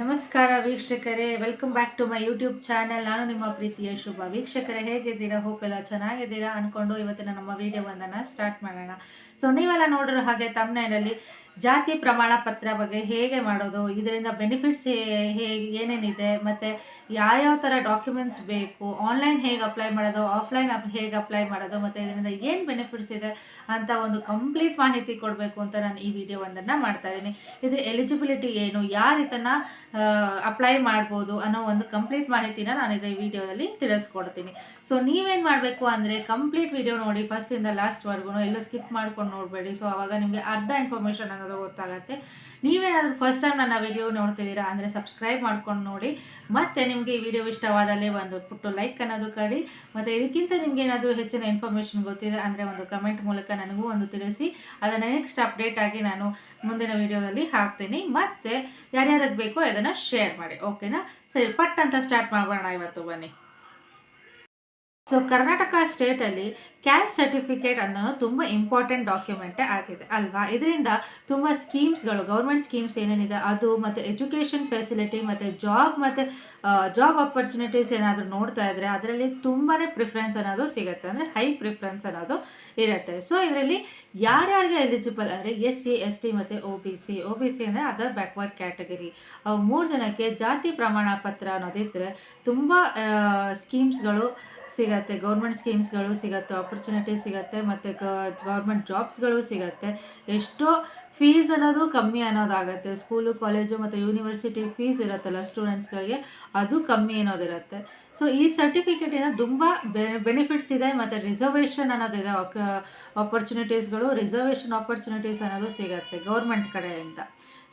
ನಮಸ್ಕಾರ ವೀಕ್ಷಕರೇ welcome back to my YouTube channel ನಾನು ನಿಮ್ಮ ಪ್ರೀತಿಯ ಶುಭ. ವೀಕ್ಷಕರೇ, ಹೇಗಿದ್ದೀರಾ? ಹೋಪ್ ಎಲ್ಲ ಚೆನ್ನಾಗಿದ್ದೀರಾ? ಅಂದ್ಕೊಂಡು ಇವತ್ತಿನ ನಮ್ಮ ವಿಡಿಯೋವೊಂದನ್ನು ಸ್ಟಾರ್ಟ್ ಮಾಡೋಣ. ಸೊ ನೀವೆಲ್ಲ ನೋಡಿರೋ ಹಾಗೆ ತಮ್ಮನೇಲಿ ಜಾತಿ ಪ್ರಮಾಣ ಪತ್ರ ಬಗ್ಗೆ ಹೇಗೆ ಮಾಡೋದು, ಇದರಿಂದ ಬೆನಿಫಿಟ್ಸ್ ಹೇಗೆ ಏನೇನಿದೆ, ಮತ್ತು ಯಾವ್ಯಾವ ಥರ ಡಾಕ್ಯುಮೆಂಟ್ಸ್ ಬೇಕು ಆನ್ಲೈನ್ ಹೇಗೆ ಅಪ್ಲೈ ಮಾಡೋದು ಆಫ್ಲೈನ್ ಹೇಗೆ ಅಪ್ಲೈ ಮಾಡೋದು, ಮತ್ತು ಇದರಿಂದ ಏನು ಬೆನಿಫಿಟ್ಸ್ ಇದೆ ಅಂತ ಒಂದು ಕಂಪ್ಲೀಟ್ ಮಾಹಿತಿ ಕೊಡಬೇಕು ಅಂತ ನಾನು ಈ ವಿಡಿಯೋವೊಂದನ್ನು ಮಾಡ್ತಾ ಇದ್ದೀನಿ. ಇದು ಎಲಿಜಿಬಿಲಿಟಿ ಏನು, ಯಾರು ಇದನ್ನು ಅಪ್ಲೈ ಮಾಡ್ಬೋದು ಅನ್ನೋ ಒಂದು ಕಂಪ್ಲೀಟ್ ಮಾಹಿತಿನ ನಾನು ಇದೇ ವಿಡಿಯೋದಲ್ಲಿ ತಿಳಿಸ್ಕೊಡ್ತೀನಿ. ಸೊ ನೀವೇನು ಮಾಡಬೇಕು ಅಂದರೆ ಕಂಪ್ಲೀಟ್ ವಿಡಿಯೋ ನೋಡಿ ಫಸ್ಟಿಂದ ಲಾಸ್ಟ್ವರೆಗೂ ಎಲ್ಲೂ ಸ್ಕಿಪ್ ಮಾಡ್ಕೊಂಡು ನೋಡಬೇಡಿ. ಸೊ ಆವಾಗ ನಿಮಗೆ ಅರ್ಧ ಇನ್ಫಾರ್ಮೇಷನ್ ಅನ್ನೋದು ಗೊತ್ತಾಗುತ್ತೆ. ನೀವೇನಾದರೂ ಫಸ್ಟ್ ಟೈಮ್ ನನ್ನ ವಿಡಿಯೋ ನೋಡ್ತಿದ್ದೀರಾ ಅಂದರೆ ಸಬ್ಸ್ಕ್ರೈಬ್ ಮಾಡ್ಕೊಂಡು ನೋಡಿ. ಮತ್ತು ನಿಮಗೆ ಈ ವಿಡಿಯೋ ಇಷ್ಟವಾದಲ್ಲಿ ಒಂದು ಪುಟ್ಟು ಲೈಕ್ ಅನ್ನೋದು ಕಡಿ ಮತ್ತು ಇದಕ್ಕಿಂತ ನಿಮಗೆ ಏನಾದರೂ ಹೆಚ್ಚಿನ ಇನ್ಫಾರ್ಮೇಷನ್ ಗೊತ್ತಿದೆ ಅಂದರೆ ಒಂದು ಕಮೆಂಟ್ ಮೂಲಕ ನನಗೂ ಒಂದು ತಿಳಿಸಿ. ಅದನ್ನು ನೆಕ್ಸ್ಟ್ ಅಪ್ಡೇಟ್ ಆಗಿ ನಾನು ಮುಂದಿನ ವಿಡಿಯೋದಲ್ಲಿ ಹಾಕ್ತೀನಿ. ಮತ್ತು ಯಾರ್ಯಾರಿಗೆ ಬೇಕೋ ಅದನ್ನು ಶೇರ್ ಮಾಡಿ. ಓಕೆನಾ ಸರಿ, ಪಟ್ ಅಂತ ಸ್ಟಾರ್ಟ್ ಮಾಡೋಣ ಇವತ್ತು ಬನ್ನಿ. ಸೊ ಕರ್ನಾಟಕ ಸ್ಟೇಟಲ್ಲಿ ಕ್ಯಾಸ್ಟ್ ಸರ್ಟಿಫಿಕೇಟ್ ಅನ್ನೋದು ತುಂಬ ಇಂಪಾರ್ಟೆಂಟ್ ಡಾಕ್ಯುಮೆಂಟೇ ಆಗಿದೆ, ಅಲ್ವಾ? ಇದರಿಂದ ತುಂಬ ಸ್ಕೀಮ್ಸ್ಗಳು ಗೌರ್ಮೆಂಟ್ ಸ್ಕೀಮ್ಸ್ ಏನೇನಿದೆ, ಅದು ಮತ್ತು ಎಜುಕೇಷನ್ ಫೆಸಿಲಿಟಿ ಮತ್ತು ಜಾಬ್ ಮತ್ತು ಜಾಬ್ ಅಪರ್ಚುನಿಟೀಸ್ ಏನಾದರೂ ನೋಡ್ತಾ ಇದ್ದರೆ ಅದರಲ್ಲಿ ತುಂಬಾ ಪ್ರಿಫರೆನ್ಸ್ ಅನ್ನೋದು ಸಿಗುತ್ತೆ. ಅಂದರೆ ಹೈ ಪ್ರಿಫರೆನ್ಸ್ ಅನ್ನೋದು ಇರುತ್ತೆ. ಸೊ ಇದರಲ್ಲಿ ಯಾರ್ಯಾರಿಗೆ ಎಲಿಜಿಬಲ್ ಅಂದರೆ ಎಸ್ ಸಿ ಎಸ್ ಟಿ ಮತ್ತು O B C. O B C ಅಂದರೆ ಅದರ್ ಬ್ಯಾಕ್ವರ್ಡ್ ಕ್ಯಾಟಗರಿ ಮೂರು ಜನಕ್ಕೆ ಜಾತಿ ಪ್ರಮಾಣ ಪತ್ರ ಅನ್ನೋದಿದ್ದರೆ ತುಂಬ ಸ್ಕೀಮ್ಸ್ಗಳು ಸಿಗತ್ತೆ. ಗೌರ್ಮೆಂಟ್ ಸ್ಕೀಮ್ಸ್ಗಳು ಸಿಗತ್ತೆ ಆಪರ್ಚುನಿಟಿ ಸಿಗತ್ತೆ, ಮತ್ತು ಗೌರ್ಮೆಂಟ್ ಜಾಬ್ಸ್ಗಳು ಸಿಗತ್ತೆ. ಎಷ್ಟೋ ಫೀಸ್ ಅನ್ನೋದು ಕಮ್ಮಿ ಅನ್ನೋದಾಗುತ್ತೆ. ಸ್ಕೂಲು, ಕಾಲೇಜು ಮತ್ತು ಯೂನಿವರ್ಸಿಟಿ ಫೀಸ್ ಇರುತ್ತಲ್ಲ ಸ್ಟೂಡೆಂಟ್ಸ್ಗಳಿಗೆ, ಅದು ಕಮ್ಮಿ ಅನ್ನೋದಿರುತ್ತೆ. ಸೊ ಈ ಸರ್ಟಿಫಿಕೇಟಿನ ತುಂಬ ಬೆನಿಫಿಟ್ಸ್ ಇದೆ, ಮತ್ತು ರಿಸರ್ವೇಷನ್ ಅನ್ನೋದಿದೆ ಆಪರ್ಚುನಿಟೀಸ್ಗಳು ರಿಸರ್ವೇಷನ್ ಆಪರ್ಚುನಿಟೀಸ್ ಅನ್ನೋದು ಸಿಗುತ್ತೆ ಗೌರ್ಮೆಂಟ್ ಕಡೆಯಿಂದ.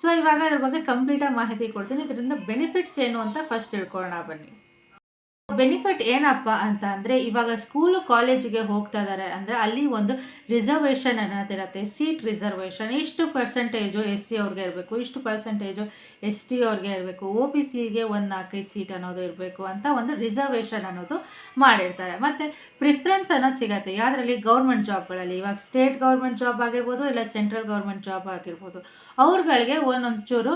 ಸೊ ಇವಾಗ ಅದ್ರ ಬಗ್ಗೆ ಕಂಪ್ಲೀಟಾಗಿ ಮಾಹಿತಿ ಕೊಡ್ತೀನಿ. ಇದರಿಂದ ಬೆನಿಫಿಟ್ಸ್ ಏನು ಅಂತ ಫಸ್ಟ್ ತಿಳ್ಕೊಳ್ಳೋಣ ಬನ್ನಿ. ಬೆನಿಫಿಟ್ ಏನಪ್ಪ ಅಂತ ಅಂದರೆ ಇವಾಗ ಸ್ಕೂಲು ಕಾಲೇಜಿಗೆ ಹೋಗ್ತಾ ಇದ್ದಾರೆ ಅಂದರೆ ಅಲ್ಲಿ ಒಂದು ರಿಸರ್ವೇಷನ್ ಅನ್ನೋದಿರುತ್ತೆ ಸೀಟ್ ರಿಸರ್ವೇಷನ್ ಇಷ್ಟು ಪರ್ಸೆಂಟೇಜು ಎಸ್ ಸಿ ಅವ್ರಿಗೆ ಇರಬೇಕು, ಇಷ್ಟು ಪರ್ಸೆಂಟೇಜು ಎಸ್ ಟಿ ಅವ್ರಿಗೆ ಇರಬೇಕು ಒ ಬಿ ಸಿಗೆ ಒಂದು ನಾಲ್ಕೈದು ಸೀಟ್ ಅನ್ನೋದು ಇರಬೇಕು ಅಂತ ಒಂದು ರಿಸರ್ವೇಷನ್ ಅನ್ನೋದು ಮಾಡಿರ್ತಾರೆ. ಮತ್ತು ಪ್ರಿಫರೆನ್ಸ್ ಅನ್ನೋದು ಸಿಗುತ್ತೆ. ಯಾವುದರಲ್ಲಿ? ಗೌರ್ಮೆಂಟ್ ಜಾಬ್ಗಳಲ್ಲಿ ಇವಾಗ ಸ್ಟೇಟ್ ಗೌರ್ಮೆಂಟ್ ಜಾಬ್ ಆಗಿರ್ಬೋದು ಇಲ್ಲ ಸೆಂಟ್ರಲ್ ಗೌರ್ಮೆಂಟ್ ಜಾಬ್ ಆಗಿರ್ಬೋದು. ಅವ್ರುಗಳಿಗೆ ಒಂದೊಂಚೂರು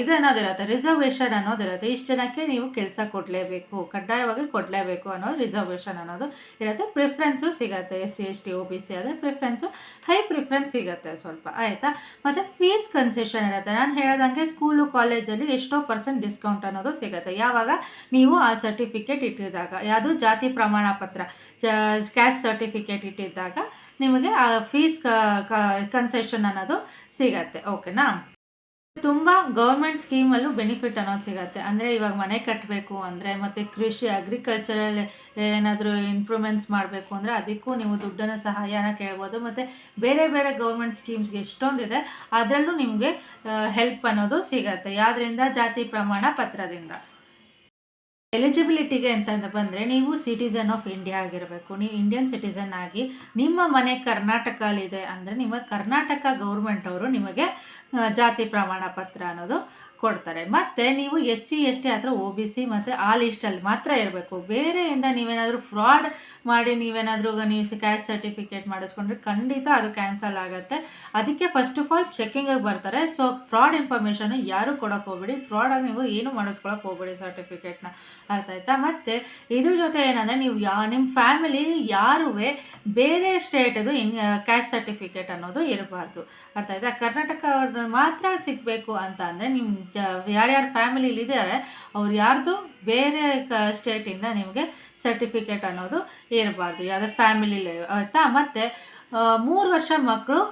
ಇದು ಅನ್ನೋದಿರುತ್ತೆ ರಿಸರ್ವೇಷನ್ ಅನ್ನೋದಿರುತ್ತೆ ಇಷ್ಟು ಜನಕ್ಕೆ ನೀವು ಕೆಲಸ ಕೊಡಲೇಬೇಕು. ಕಡ್ಡಾಯವಾಗಿ ಕೊಡಲೇಬೇಕು ಅನ್ನೋ ರಿಸರ್ವೇಷನ್ ಅನ್ನೋದು ಇರುತ್ತೆ. ಪ್ರಿಫ್ರೆನ್ಸು ಸಿಗುತ್ತೆ. S C, S T O B C ಆದರೆ ಪ್ರಿಫ್ರೆನ್ಸು ಹೈ ಪ್ರಿಫ್ರೆನ್ಸ್ ಸಿಗುತ್ತೆ ಸ್ವಲ್ಪ, ಆಯಿತಾ? ಮತ್ತು ಫೀಸ್ ಕನ್ಸೆಷನ್ ಇರುತ್ತೆ. ನಾನು ಹೇಳ್ದಂಗೆ ಸ್ಕೂಲು ಕಾಲೇಜಲ್ಲಿ ಎಷ್ಟೋ ಪರ್ಸೆಂಟ್ ಡಿಸ್ಕೌಂಟ್ ಅನ್ನೋದು ಸಿಗುತ್ತೆ. ಯಾವಾಗ? ನೀವು ಆ ಸರ್ಟಿಫಿಕೇಟ್ ಇಟ್ಟಿದ್ದಾಗ. ಯಾವುದು? ಜಾತಿ ಪ್ರಮಾಣ ಪತ್ರ. ಕ್ಯಾಸ್ಟ್ ಸರ್ಟಿಫಿಕೇಟ್ ಇಟ್ಟಿದ್ದಾಗ ನಿಮಗೆ ಆ ಫೀಸ್ ಕನ್ಸೆಷನ್ ಅನ್ನೋದು ಸಿಗತ್ತೆ. ಓಕೆನಾ ತುಂಬ ಗೌರ್ಮೆಂಟ್ ಸ್ಕೀಮಲ್ಲೂ ಬೆನಿಫಿಟ್ ಅನ್ನೋದು ಸಿಗುತ್ತೆ. ಅಂದರೆ ಇವಾಗ ಮನೆ ಕಟ್ಟಬೇಕು ಅಂದರೆ ಮತ್ತು ಕೃಷಿ ಅಗ್ರಿಕಲ್ಚರಲ್ ಏನಾದರೂ ಇಂಪ್ರೂವ್ಮೆಂಟ್ಸ್ ಮಾಡಬೇಕು ಅಂದರೆ ಅದಕ್ಕೂ ನೀವು ದುಡ್ಡನ್ನು ಸಹಾಯನ ಕೇಳ್ಬೋದು. ಮತ್ತು ಬೇರೆ ಬೇರೆ ಗೌರ್ಮೆಂಟ್ ಸ್ಕೀಮ್ಸ್ಗೆ ಎಷ್ಟೊಂದಿದೆ, ಅದರಲ್ಲೂ ನಿಮಗೆ ಹೆಲ್ಪ್ ಅನ್ನೋದು ಸಿಗುತ್ತೆ. ಯಾವುದರಿಂದ? ಜಾತಿ ಪ್ರಮಾಣ ಪತ್ರದಿಂದ. ಎಲಿಜಿಬಿಲಿಟಿಗೆ ಅಂತ ಬಂದರೆ ನೀವು ಸಿಟಿಸನ್ ಆಫ್ ಇಂಡಿಯಾ ಆಗಿರಬೇಕು. ನೀವು ಇಂಡಿಯನ್ ಸಿಟಿಸನ್ ಆಗಿ ನಿಮ್ಮ ಮನೆ ಕರ್ನಾಟಕಲ್ಲಿದೆ ಅಂದರೆ ನಿಮ್ಮ ಕರ್ನಾಟಕ ಗೌರ್ಮೆಂಟ್ ಅವರು ನಿಮಗೆ ಜಾತಿ ಪ್ರಮಾಣ ಪತ್ರ ಅನ್ನೋದು ಕೊಡ್ತಾರೆ. ಮತ್ತು ನೀವು ಎಸ್ ಸಿ, ಎಸ್ ಟಿ ಹತ್ರ ಒ ಬಿ ಸಿ ಮತ್ತು ಆ ಲಿಸ್ಟಲ್ಲಿ ಮಾತ್ರ ಇರಬೇಕು. ಬೇರೆಯಿಂದ ನೀವೇನಾದರೂ ಫ್ರಾಡ್ ಮಾಡಿ ನೀವೇನಾದರೂ ನೀವು ಕ್ಯಾಸ್ಟ್ ಸರ್ಟಿಫಿಕೇಟ್ ಮಾಡಿಸ್ಕೊಂಡ್ರೆ ಖಂಡಿತ ಅದು ಕ್ಯಾನ್ಸಲ್ ಆಗುತ್ತೆ. ಅದಕ್ಕೆ ಫಸ್ಟ್ ಆಫ್ ಆಲ್ ಚೆಕ್ಕಿಂಗಿಗೆ ಬರ್ತಾರೆ. ಸೊ ಫ್ರಾಡ್ ಇನ್ಫಾರ್ಮೇಷನ್ ಯಾರು ಕೊಡೋಕೆ ಹೋಗ್ಬೇಡಿ. ಫ್ರಾಡಾಗಿ ನೀವು ಏನು ಮಾಡಿಸ್ಕೊಳಕ್ಕೆ ಹೋಗ್ಬೇಡಿ ಸರ್ಟಿಫಿಕೇಟ್ನ ಅರ್ಥ ಆಯ್ತಾ? ಮತ್ತು ಇದ್ರ ಜೊತೆ ಏನಂದರೆ ನೀವು ಯಾ ನಿಮ್ಮ ಫ್ಯಾಮಿಲಿ ಯಾರು ಬೇರೆ ಸ್ಟೇಟದು ಇನ್ ಕ್ಯಾಸ್ಟ್ ಸರ್ಟಿಫಿಕೇಟ್ ಅನ್ನೋದು ಇರಬಾರ್ದು. ಅರ್ಥ ಆಯ್ತಾ? ಕರ್ನಾಟಕ ಅವ್ರದ್ದು ಮಾತ್ರ ಸಿಗಬೇಕು ಅಂತ ಅಂದರೆ ನಿಮ್ಮ ಯಾರ್ಯಾರು ಫ್ಯಾಮಿಲಿಲಿ ಇದ್ದಾರೆ ಅವ್ರು ಯಾರ್ದು ಬೇರೆ ಕ ಸ್ಟೇಟಿಂದ ನಿಮಗೆ ಸರ್ಟಿಫಿಕೇಟ್ ಅನ್ನೋದು ಇರಬಾರ್ದು. ಯಾವುದೇ ಫ್ಯಾಮಿಲಿಲಿ ಆಯಿತಾ? ಮತ್ತು ಮೂರು ವರ್ಷ ಮಕ್ಕಳು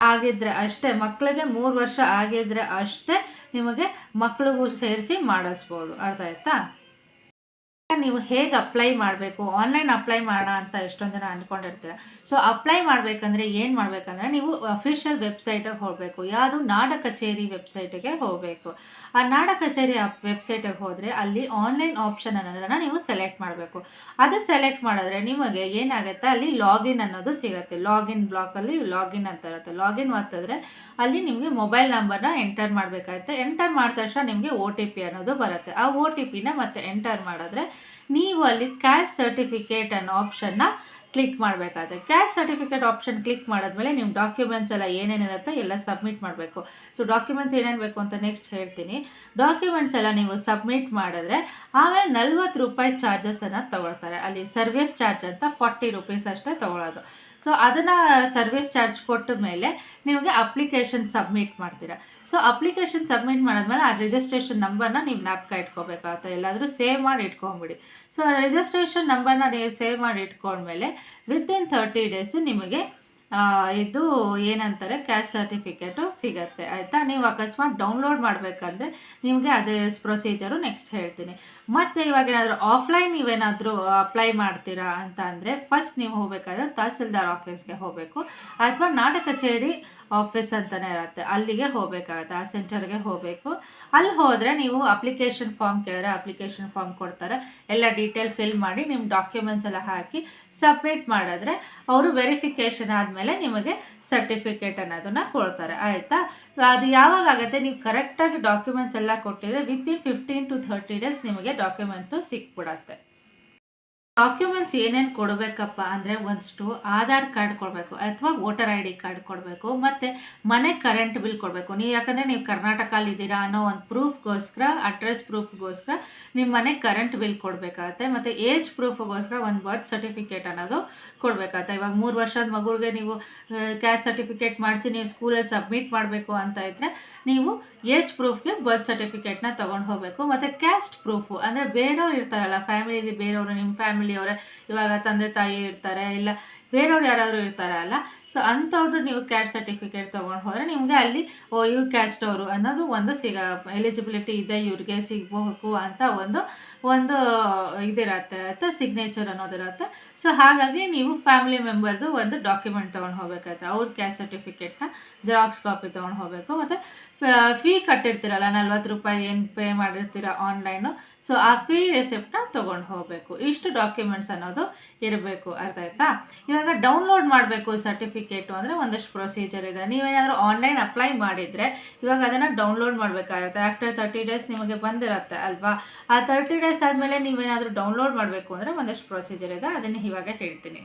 ಆಗಿದ್ರೆ ಅಷ್ಟೇ ಮಕ್ಕಳಿಗೆ ಮೂರು ವರ್ಷ ಆಗಿದ್ರೆ ಅಷ್ಟೇ ನಿಮಗೆ ಮಕ್ಕಳಿಗೂ ಸೇರಿಸಿ ಮಾಡಿಸ್ಬೋದು. ಅರ್ಥ ಆಯ್ತಾ? ನೀವು ಹೇಗೆ ಅಪ್ಲೈ ಮಾಡಬೇಕು? ಆನ್ಲೈನ್ ಅಪ್ಲೈ ಮಾಡೋಣ ಅಂತ ಎಷ್ಟೊಂದು ಜನ ಅಂದ್ಕೊಂಡಿರ್ತೀರ ಸೊ ಅಪ್ಲೈ ಮಾಡಬೇಕಂದ್ರೆ ಏನು ಮಾಡಬೇಕಂದ್ರೆ ನೀವು ಅಫಿಷಿಯಲ್ ವೆಬ್ಸೈಟಿಗೆ ಹೋಗಬೇಕು. ಯಾವುದು ನಾಡ ಕಚೇರಿ ವೆಬ್ಸೈಟಿಗೆ ಹೋಗಬೇಕು. ಆ ನಾಡ ಕಚೇರಿ ವೆಬ್ಸೈಟಿಗೆ ಹೋದರೆ ಅಲ್ಲಿ ಆನ್ಲೈನ್ ಆಪ್ಷನ್ ಅನ್ನೋದನ್ನು ನೀವು ಸೆಲೆಕ್ಟ್ ಮಾಡಬೇಕು. ಅದು ಸೆಲೆಕ್ಟ್ ಮಾಡಿದ್ರೆ ನಿಮಗೆ ಏನಾಗುತ್ತೆ? ಅಲ್ಲಿ ಲಾಗಿನ್ ಅನ್ನೋದು ಸಿಗುತ್ತೆ. ಲಾಗಿನ್ ಬ್ಲಾಕಲ್ಲಿ ಲಾಗಿನ್ ಅಂತ ಇರುತ್ತೆ. ಲಾಗಿನ್ ಒತ್ತಿದ್ರೆ ಅಲ್ಲಿ ನಿಮಗೆ ಮೊಬೈಲ್ ನಂಬರ್ನ ಎಂಟರ್ ಮಾಡಬೇಕಾಗುತ್ತೆ. ಎಂಟರ್ ಮಾಡಿದ ತಕ್ಷಣ ನಿಮಗೆ ಒ ಅನ್ನೋದು ಬರುತ್ತೆ. ಆ ಒ ಟಿ ಪಿನ ಮತ್ತೆ ಎಂಟರ್ ಮಾಡಿದ್ರೆ ನೀವು ಅಲ್ಲಿ ಕ್ಯಾಶ್ ಸರ್ಟಿಫಿಕೇಟ್ ಅನ್ನೋ ಆಪ್ಷನ್ನ ಕ್ಲಿಕ್ ಮಾಡಬೇಕಾಗುತ್ತೆ. ಕ್ಯಾಶ್ ಸರ್ಟಿಫಿಕೇಟ್ ಆಪ್ಷನ್ ಕ್ಲಿಕ್ ಮಾಡಿದ್ಮೇಲೆ ನಿಮ್ಮ ಡಾಕ್ಯುಮೆಂಟ್ಸ್ ಎಲ್ಲ ಏನೇನಿರುತ್ತೆ ಎಲ್ಲ ಸಬ್ಮಿಟ್ ಮಾಡಬೇಕು. ಸೊ ಡಾಕ್ಯುಮೆಂಟ್ಸ್ ಏನೇನು ಬೇಕು ಅಂತ ನೆಕ್ಸ್ಟ್ ಹೇಳ್ತೀನಿ. ಡಾಕ್ಯುಮೆಂಟ್ಸ್ ಎಲ್ಲ ನೀವು ಸಬ್ಮಿಟ್ ಮಾಡಿದ್ರೆ ಆಮೇಲೆ ನಲ್ವತ್ತು ರೂಪಾಯಿ ಚಾರ್ಜಸನ್ನು ತಗೊಳ್ತಾರೆ. ಅಲ್ಲಿ ಸರ್ವಿಸ್ ಚಾರ್ಜ್ ಅಂತ ಫಾರ್ಟಿ ರುಪೀಸ್ ಅಷ್ಟೇ ತೊಗೊಳೋದು. ಸೊ ಅದನ್ನು ಸರ್ವಿಸ್ ಚಾರ್ಜ್ ಕೊಟ್ಟ ಮೇಲೆ ನಿಮಗೆ ಅಪ್ಲಿಕೇಶನ್ ಸಬ್ಮಿಟ್ ಮಾಡ್ತೀರಾ. ಸೊ ಅಪ್ಲಿಕೇಶನ್ ಸಬ್ಮಿಟ್ ಮಾಡಿದ್ಮೇಲೆ ಆ ರಿಜಿಸ್ಟ್ರೇಷನ್ ನಂಬರ್ನ ನೀವು ಜ್ಞಾಪಕ ಇಟ್ಕೋಬೇಕಾಗುತ್ತೆ. ಎಲ್ಲಾದರೂ ಸೇವ್ ಮಾಡಿ ಇಟ್ಕೊಂಬಿಡಿ ಸೊ ರಿಜಿಸ್ಟ್ರೇಷನ್ ನಂಬರ್ನ ನೀವು ಸೇವ್ ಮಾಡಿ ಇಟ್ಕೊಂಡ್ಮೇಲೆ ವಿತಿನ್ ತರ್ಟಿ ಡೇಸ್ ನಿಮಗೆ ಇದು ಏನಂತಾರೆ ಕ್ಯಾಸ್ಟ್ ಸರ್ಟಿಫಿಕೇಟು ಸಿಗತ್ತೆ. ಆಯಿತಾ? ನೀವು ಅಕಸ್ಮಾತ್ ಡೌನ್ಲೋಡ್ ಮಾಡಬೇಕಂದ್ರೆ ನಿಮಗೆ ಅದೇ ಪ್ರೊಸೀಜರು ನೆಕ್ಸ್ಟ್ ಹೇಳ್ತೀನಿ. ಮತ್ತು ಇವಾಗ ಏನಾದರೂ ಆಫ್ಲೈನ್ ನೀವೇನಾದರೂ ಅಪ್ಲೈ ಮಾಡ್ತೀರಾ ಅಂತ ಅಂದರೆ ಫಸ್ಟ್ ನೀವು ಹೋಗಬೇಕಾದ್ರೆ ತಹಸೀಲ್ದಾರ್ ಆಫೀಸ್ಗೆ ಹೋಗಬೇಕು. ಅಥವಾ ನಾಡ ಕಚೇರಿ ಆಫೀಸ್ ಅಂತಲೇ ಇರುತ್ತೆ. ಅಲ್ಲಿಗೆ ಹೋಗಬೇಕಾಗತ್ತೆ, ಆ ಸೆಂಟರ್ಗೆ ಹೋಗಬೇಕು. ಅಲ್ಲಿ ಹೋದರೆ ನೀವು ಅಪ್ಲಿಕೇಶನ್ ಫಾರ್ಮ್ ಕೇಳಿದ್ರೆ ಅಪ್ಲಿಕೇಶನ್ ಫಾರ್ಮ್ ಕೊಡ್ತಾರೆ. ಎಲ್ಲ ಡೀಟೇಲ್ ಫಿಲ್ ಮಾಡಿ ನಿಮ್ಮ ಡಾಕ್ಯುಮೆಂಟ್ಸ್ ಎಲ್ಲ ಹಾಕಿ ಸಬ್ಮಿಟ್ ಮಾಡಿದ್ರೆ ಅವರು ವೆರಿಫಿಕೇಷನ್ ಆದಮೇಲೆ ನಿಮಗೆ ಸರ್ಟಿಫಿಕೇಟ್ ಅನ್ನೋದನ್ನು ಕೊಡ್ತಾರೆ, ಆಯಿತಾ? ಅದು ಯಾವಾಗ ಆಗುತ್ತೆ? ನೀವು ಕರೆಕ್ಟಾಗಿ ಡಾಕ್ಯುಮೆಂಟ್ಸ್ ಎಲ್ಲ ಕೊಟ್ಟಿದ್ರೆ within fifteen to thirty days ನಿಮಗೆ ಡಾಕ್ಯುಮೆಂಟು ಸಿಕ್ಬಿಡತ್ತೆ. ಡಾಕ್ಯುಮೆಂಟ್ಸ್ ಏನೇನು ಕೊಡಬೇಕಪ್ಪ ಅಂದರೆ ಒಂದಷ್ಟು ಆಧಾರ್ ಕಾರ್ಡ್ ಕೊಡಬೇಕು ಅಥವಾ ವೋಟರ್ ಐ ಡಿ ಕಾರ್ಡ್ ಕೊಡಬೇಕು ಮತ್ತು ಮನೆ ಕರೆಂಟ್ ಬಿಲ್ ಕೊಡಬೇಕು. ನೀವು ಯಾಕಂದರೆ ನೀವು ಕರ್ನಾಟಕಲ್ಲಿ ಇದ್ದೀರಾ ಅನ್ನೋ ಒಂದು ಪ್ರೂಫ್ಗೋಸ್ಕರ, ಅಡ್ರೆಸ್ ಪ್ರೂಫ್ಗೋಸ್ಕರ ನಿಮ್ಮ ಮನೆ ಕರೆಂಟ್ ಬಿಲ್ ಕೊಡಬೇಕಾಗತ್ತೆ ಮತ್ತು ಏಜ್ ಪ್ರೂಫ್ಗೋಸ್ಕರ ಒಂದು ಬರ್ತ್ ಸರ್ಟಿಫಿಕೇಟ್ ಅನ್ನೋದು ಕೊಡಬೇಕಾಗತ್ತೆ. ಇವಾಗ ಮೂರು ವರ್ಷದ ಮಗುಗೆ ನೀವು ಕ್ಯಾಸ್ಟ್ ಸರ್ಟಿಫಿಕೇಟ್ ಮಾಡಿಸಿ ನೀವು ಸ್ಕೂಲಲ್ಲಿ ಸಬ್ಮಿಟ್ ಮಾಡಬೇಕು ಅಂತ ಇದ್ದರೆ ನೀವು ಏಜ್ ಪ್ರೂಫ್ಗೆ ಬರ್ತ್ ಸರ್ಟಿಫಿಕೇಟ್ನ ತೊಗೊಂಡು ಹೋಗಬೇಕು. ಮತ್ತು ಕ್ಯಾಸ್ಟ್ ಪ್ರೂಫು ಅಂದರೆ ಬೇರೆಯವ್ರು ಇರ್ತಾರಲ್ಲ, ಫ್ಯಾಮಿಲಿಲಿ ಬೇರೆಯವರು ನಿಮ್ಮ ಫ್ಯಾಮಿಲಿಯವರೇ ಇವಾಗ ತಂದೆ ತಾಯಿ ಇರ್ತಾರೆ ಇಲ್ಲ ಬೇರೆಯವ್ರು ಯಾರಾದರೂ ಇರ್ತಾರಲ್ಲ ಸೊ ಅಂಥವ್ರದ್ದು ನೀವು ಕ್ಯಾಸ್ಟ್ ಸರ್ಟಿಫಿಕೇಟ್ ತೊಗೊಂಡು ಹೋದರೆ ನಿಮಗೆ ಅಲ್ಲಿ, ಓ, ಯು ಕ್ಯಾಸ್ಟ್ ಅವರು ಅನ್ನೋದು ಒಂದು ಸಿಗ ಎಲಿಜಿಬಿಲಿಟಿ ಇದೆ, ಇವ್ರಿಗೆ ಸಿಗಬೇಕು ಅಂತ ಒಂದು ಒಂದು ಇದಿರತ್ತೆ, ಅಥವಾ ಸಿಗ್ನೇಚರ್ ಅನ್ನೋದಿರುತ್ತೆ ಸೊ ಹಾಗಾಗಿ ನೀವು ಫ್ಯಾಮಿಲಿ ಮೆಂಬರ್ದು ಒಂದು ಡಾಕ್ಯುಮೆಂಟ್ ತೊಗೊಂಡು ಹೋಗ್ಬೇಕಾಯ್ತು ಅವ್ರ ಕ್ಯಾಸ್ಟ್ ಸರ್ಟಿಫಿಕೇಟ್ನ ಜೆರಾಕ್ಸ್ ಕಾಪಿ ತೊಗೊಂಡು ಹೋಗಬೇಕು ಮತ್ತು ಫೀ ಕಟ್ಟಿರ್ತೀರಲ್ಲ, ನಲ್ವತ್ತು ರೂಪಾಯಿ ಏನು ಪೇ ಮಾಡಿರ್ತೀರ ಆನ್ಲೈನು ಸೊ ಆ ಫೀ ರೆಸಿಪ್ಟನ್ನ ತೊಗೊಂಡು ಹೋಗಬೇಕು ಇಷ್ಟು ಡಾಕ್ಯುಮೆಂಟ್ಸ್ ಅನ್ನೋದು ಇರಬೇಕು. ಅರ್ಥ ಆಯ್ತಾ? ಇವಾಗ ಡೌನ್ಲೋಡ್ ಮಾಡಬೇಕು ಸರ್ಟಿಫಿಕೇಟು ಅಂದರೆ ಒಂದಷ್ಟು ಪ್ರೊಸೀಜರ್ ಇದೆ. ನೀವೇನಾದರೂ ಆನ್ಲೈನ್ ಅಪ್ಲೈ ಮಾಡಿದರೆ ಇವಾಗ ಅದನ್ನು ಡೌನ್ಲೋಡ್ ಮಾಡಬೇಕಾಗುತ್ತೆ. ಆಫ್ಟರ್ ತರ್ಟಿ ಡೇಸ್ ನಿಮಗೆ ಬಂದಿರುತ್ತೆ ಅಲ್ವಾ? ಆ ತರ್ಟಿ ಡೇಸ್ ಆದಮೇಲೆ ನೀವೇನಾದರೂ ಡೌನ್ಲೋಡ್ ಮಾಡಬೇಕು ಅಂದರೆ ಒಂದಷ್ಟು ಪ್ರೊಸೀಜರ್ ಇದೆ. ಅದನ್ನು ಇವಾಗ ಹೇಳ್ತೀನಿ.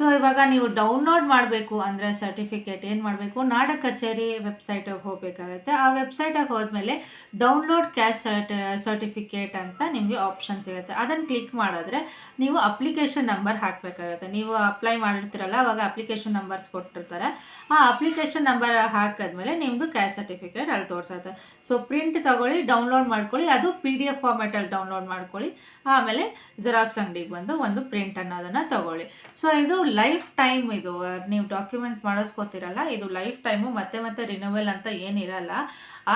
ಸೊ ಇವಾಗ ನೀವು ಡೌನ್ಲೋಡ್ ಮಾಡಬೇಕು ಅಂದರೆ ಸರ್ಟಿಫಿಕೇಟ್ ಏನು ಮಾಡಬೇಕು? ನಾಡ ಕಚೇರಿ ವೆಬ್ಸೈಟಿಗೆ ಹೋಗಬೇಕಾಗತ್ತೆ. ಆ ವೆಬ್ಸೈಟಿಗೆ ಹೋದ್ಮೇಲೆ ಡೌನ್ಲೋಡ್ ಕ್ಯಾಶ್ ಸರ್ಟ್ ಸರ್ಟಿಫಿಕೇಟ್ ಅಂತ ನಿಮಗೆ ಆಪ್ಷನ್ ಸಿಗುತ್ತೆ. ಅದನ್ನು ಕ್ಲಿಕ್ ಮಾಡಿದ್ರೆ ನೀವು ಅಪ್ಲಿಕೇಶನ್ ನಂಬರ್ ಹಾಕಬೇಕಾಗತ್ತೆ. ನೀವು ಅಪ್ಲೈ ಮಾಡಿರ್ತೀರಲ್ಲ, ಅವಾಗ ಅಪ್ಲಿಕೇಶನ್ ನಂಬರ್ಸ್ ಕೊಟ್ಟಿರ್ತಾರೆ. ಆ ಅಪ್ಲಿಕೇಶನ್ ನಂಬರ್ ಹಾಕಿದ್ಮೇಲೆ ನಿಮ್ಮದು ಕ್ಯಾಶ್ ಸರ್ಟಿಫಿಕೇಟ್ ಅಲ್ಲಿ ತೋರಿಸುತ್ತೆ. ಸೊ ಪ್ರಿಂಟ್ ತೊಗೊಳ್ಳಿ ಡೌನ್ಲೋಡ್ ಮಾಡ್ಕೊಳ್ಳಿ. ಅದು ಪಿ ಡಿ ಎಫ್ ಫಾರ್ಮೆಟಲ್ಲಿ ಡೌನ್ಲೋಡ್ ಮಾಡ್ಕೊಳ್ಳಿ. ಆಮೇಲೆ ಜೆರಾಕ್ಸ್ ಅಂಗಡಿಗೆ ಬಂದು ಒಂದು ಪ್ರಿಂಟ್ ಅನ್ನೋದನ್ನು ತಗೊಳ್ಳಿ. ಸೊ ಇದು ಲೈಫ್ ಟೈಮ್ ಇದು, ನೀವು ಡಾಕ್ಯುಮೆಂಟ್ ಮಾಡಿಸ್ಕೋತಿರಲ್ಲ, ಇದು ಲೈಫ್ ಟೈಮು ಮತ್ತೆ ಮತ್ತೆ ರಿನ್ಯೂವಲ್ ಅಂತ ಏನಿರಲ್ಲ.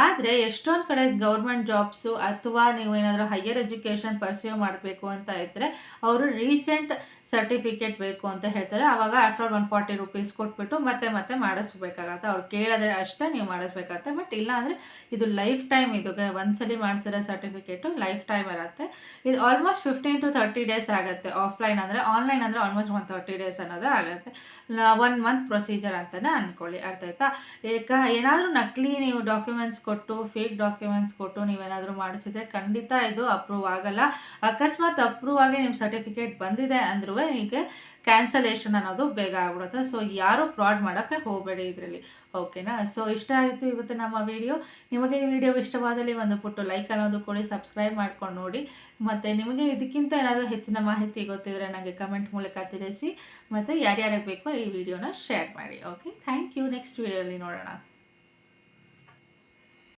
ಆದರೆ ಎಷ್ಟೊಂದು ಕಡೆ ಗೌರ್ಮೆಂಟ್ ಜಾಬ್ಸು ಅಥವಾ ನೀವು ಏನಾದರೂ ಹೈಯರ್ ಎಜುಕೇಷನ್ ಪರ್ಸ್ಯೂ ಮಾಡಬೇಕು ಅಂತ ಇದ್ದರೆ ಅವರು ರೀಸೆಂಟ್ ಸರ್ಟಿಫಿಕೇಟ್ ಬೇಕು ಅಂತ ಹೇಳ್ತಾರೆ. ಆವಾಗ ಆಫ್ಟರ್ ಒನ್ ಫಾರ್ಟಿ ರುಪೀಸ್ ಕೊಟ್ಬಿಟ್ಟು ಮತ್ತೆ ಮತ್ತೆ ಮಾಡಿಸ್ಬೇಕಾಗತ್ತೆ. ಅವ್ರು ಕೇಳಿದ್ರೆ ಅಷ್ಟೇ ನೀವು ಮಾಡಿಸ್ಬೇಕಾಗತ್ತೆ. ಬಟ್ ಇಲ್ಲ ಅಂದರೆ ಇದು ಲೈಫ್ ಟೈಮ್ ಇದು ಒಂದ್ಸಲಿ ಮಾಡಿಸಿರೋ ಸರ್ಟಿಫಿಕೇಟು ಲೈಫ್ ಟೈಮ್ ಇರುತ್ತೆ. ಇದು almost fifteen to thirty days ಆಗುತ್ತೆ. ಆಫ್ಲೈನ್ ಅಂದರೆ ಆನ್ಲೈನ್ ಅಂದರೆ ಆಲ್ಮೋಸ್ಟ್ ಒನ್ ತರ್ಟಿ ಡೇಸ್ ಅನ್ನೋದು ಆಗುತ್ತೆ. ಒನ್ ಮಂತ್ ಪ್ರೊಸೀಜರ್ ಅಂತಲೇ ಅಂದ್ಕೊಳ್ಳಿ ಅರ್ಥ ಆಯ್ತಾ? ಏಕ, ಏನಾದರೂ ನಕಲಿ ನೀವು ಡಾಕ್ಯುಮೆಂಟ್ಸ್ ಕೊಟ್ಟು ಫೇಕ್ ಡಾಕ್ಯುಮೆಂಟ್ಸ್ ಕೊಟ್ಟು ನೀವೇನಾದರೂ ಮಾಡಿಸಿದ್ರೆ ಖಂಡಿತ ಇದು ಅಪ್ರೂವ್ ಆಗಲ್ಲ. ಅಕಸ್ಮಾತ್ ಅಪ್ರೂವ್ ಆಗಿ ನಿಮ್ಮ ಸರ್ಟಿಫಿಕೇಟ್ ಬಂದಿದೆ ಅಂದ್ರೂ ಈಗ ಕ್ಯಾನ್ಸಲೇಷನ್ ಅನ್ನೋದು ಬೇಗ ಆಗ್ಬಿಡುತ್ತೆ. ಸೊ ಯಾರೂ ಫ್ರಾಡ್ ಮಾಡೋಕ್ಕೆ ಹೋಗಬೇಡಿ ಇದರಲ್ಲಿ. ಓಕೆನಾ ಸೊ ಇಷ್ಟ ಆಯಿತು ಇವತ್ತು ನಮ್ಮ ವಿಡಿಯೋ ನಿಮಗೆ ಈ ವಿಡಿಯೋ ಇಷ್ಟವಾದಲ್ಲಿ ಒಂದು ಪುಟ್ಟು ಲೈಕ್ ಅನ್ನೋದು ಕೊಡಿ ಸಬ್ಸ್ಕ್ರೈಬ್ ಮಾಡ್ಕೊಂಡು ನೋಡಿ. ಮತ್ತು ನಿಮಗೆ ಇದಕ್ಕಿಂತ ಏನಾದರೂ ಹೆಚ್ಚಿನ ಮಾಹಿತಿ ಗೊತ್ತಿದ್ರೆ ನನಗೆ ಕಮೆಂಟ್ ಮೂಲಕ ತಿಳಿಸಿ. ಮತ್ತು ಯಾರ್ಯಾರಿಗೆ ಬೇಕೋ ಈ ವಿಡಿಯೋನ ಶೇರ್ ಮಾಡಿ. ಓಕೆ ಥ್ಯಾಂಕ್ ಯು ನೆಕ್ಸ್ಟ್ ವಿಡಿಯೋಲಿ ನೋಡೋಣ.